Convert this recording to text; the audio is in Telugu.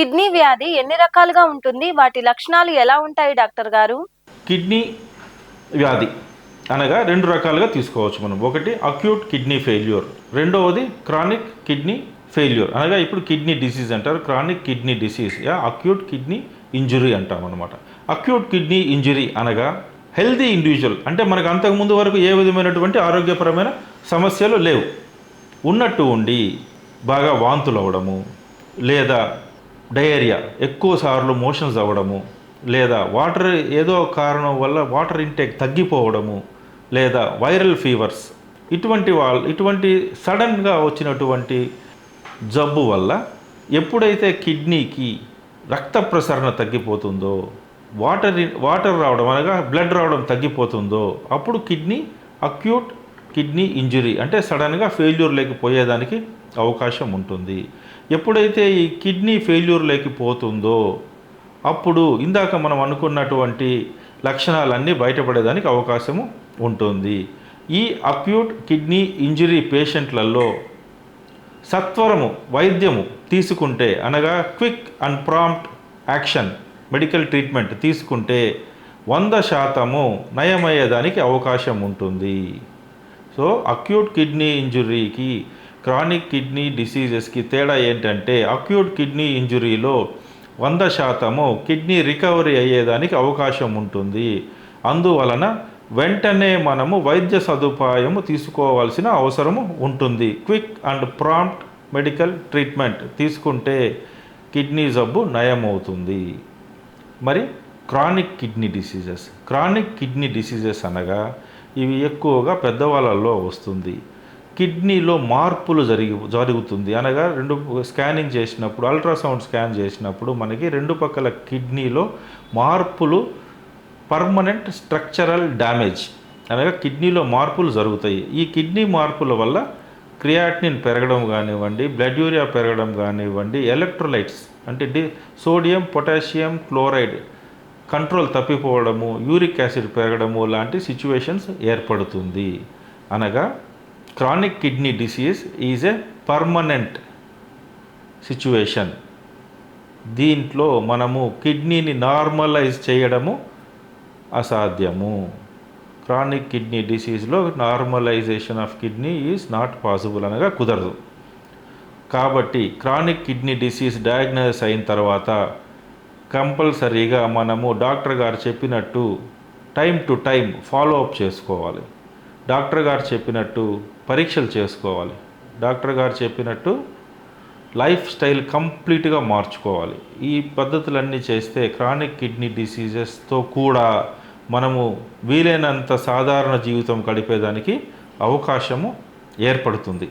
కిడ్నీ వ్యాధి ఎన్ని రకాలుగా ఉంటుంది? వాటి లక్షణాలు ఎలా ఉంటాయి డాక్టర్ గారు? కిడ్నీ వ్యాధి అనగా రెండు రకాలుగా తీసుకోవచ్చు మనం. ఒకటి అక్యూట్ కిడ్నీ ఫెయిల్యూర్ రెండవది క్రానిక్ కిడ్నీ ఫెయిల్యూర్ అనగా ఇప్పుడు కిడ్నీ డిసీజ్ అంటారు. క్రానిక్ కిడ్నీ డిసీజ్ యా అక్యూట్ కిడ్నీ ఇంజురీ అంటాం అనమాట అక్యూట్ కిడ్నీ ఇంజురీ అనగా హెల్దీ ఇండివిజువల్ అంటే మనకు అంతకుముందు వరకు ఏ విధమైనటువంటి ఆరోగ్యపరమైన సమస్యలు లేవు. ఉన్నట్టు ఉండి బాగా వాంతులు అవ్వడము లేదా డయేరియా ఎక్కువ సార్లు మోషన్స్ అవ్వడము లేదా వాటర్ ఏదో కారణం వల్ల వాటర్ ఇంటేక్ తగ్గిపోవడము లేదా వైరల్ ఫీవర్స్ ఇటువంటి వాళ్ళు ఇటువంటి సడన్గా వచ్చినటువంటి జబ్బు వల్ల ఎప్పుడైతే కిడ్నీకి రక్త ప్రసరణ తగ్గిపోతుందో వాటర్ వాటర్ రావడం అనగా బ్లడ్ రావడం తగ్గిపోతుందో అప్పుడు కిడ్నీ అక్యూట్ కిడ్నీ ఇంజురీ అంటే సడన్గా ఫెయిల్యూర్ లేకపోయేదానికి అవకాశం ఉంటుంది. ఎప్పుడైతే ఈ కిడ్నీ ఫెయిల్యూర్లోకి పోతుందో అప్పుడు ఇందాక మనం అనుకున్నటువంటి లక్షణాలన్నీ బయటపడేదానికి అవకాశము ఉంటుంది. ఈ అక్యూట్ కిడ్నీ ఇంజురీ పేషెంట్లలో సత్వరము వైద్యము తీసుకుంటే అనగా quick and prompt action medical treatment తీసుకుంటే వంద శాతము నయమయ్యేదానికి అవకాశం ఉంటుంది. సో అక్యూట్ కిడ్నీ ఇంజురీకి క్రానిక్ కిడ్నీ డిసీజెస్కి తేడా ఏంటంటే అక్యూట్ కిడ్నీ ఇంజురీలో వంద శాతము కిడ్నీ రికవరీ అయ్యేదానికి అవకాశం ఉంటుంది. అందువలన వెంటనే మనము వైద్య సదుపాయము తీసుకోవాల్సిన అవసరము ఉంటుంది. Quick and prompt medical treatment తీసుకుంటే కిడ్నీ జబ్బు నయమవుతుంది. మరి chronic kidney diseases chronic kidney diseases అనగా ఇవి ఎక్కువగా పెద్దవాళ్ళల్లో వస్తుంది. కిడ్నీలో మార్పులు జరిగి జరుగుతుంది. అనగా రెండు స్కానింగ్ చేసినప్పుడు అల్ట్రాసౌండ్ స్కాన్ చేసినప్పుడు మనకి రెండు పక్కల కిడ్నీలో మార్పులు పర్మనెంట్ స్ట్రక్చరల్ డ్యామేజ్. అనగా కిడ్నీలో మార్పులు జరుగుతాయి. ఈ కిడ్నీ మార్పుల వల్ల క్రియాటినిన్ పెరగడం కానివ్వండి బ్లడ్ యూరియా పెరగడం కానివ్వండి ఎలక్ట్రోలైట్స్ అంటే the sodium potassium chloride control తప్పిపోవడము uric acid పెరగడము లాంటి సిచ్యువేషన్స్ ఏర్పడుతుంది. అనగా chronic kidney disease is a permanent situation దీంట్లో మనము కిడ్నీని నార్మలైజ్ చేయడము అసాధ్యము. Chronic kidney డిసీజ్లో normalisation of kidney is not possible అనగా కుదరదు. కాబట్టి క్రానిక్ కిడ్నీ డిసీజ్ డయాగ్నోస్ అయిన తర్వాత కంపల్సరీగా మనము డాక్టర్ గారు చెప్పినట్టు time to time follow up చేసుకోవాలి. డాక్టర్ గారు చెప్పినట్టు పరీక్షలు చేసుకోవాలి. డాక్టర్ గారు చెప్పినట్టు లైఫ్ స్టైల్ కంప్లీట్గా మార్చుకోవాలి. ఈ పద్ధతులన్నీ చేస్తే క్రానిక్ కిడ్నీ డిసీజెస్తో కూడా మనము వీలైనంత సాధారణ జీవితం గడిపేదానికి అవకాశము ఏర్పడుతుంది.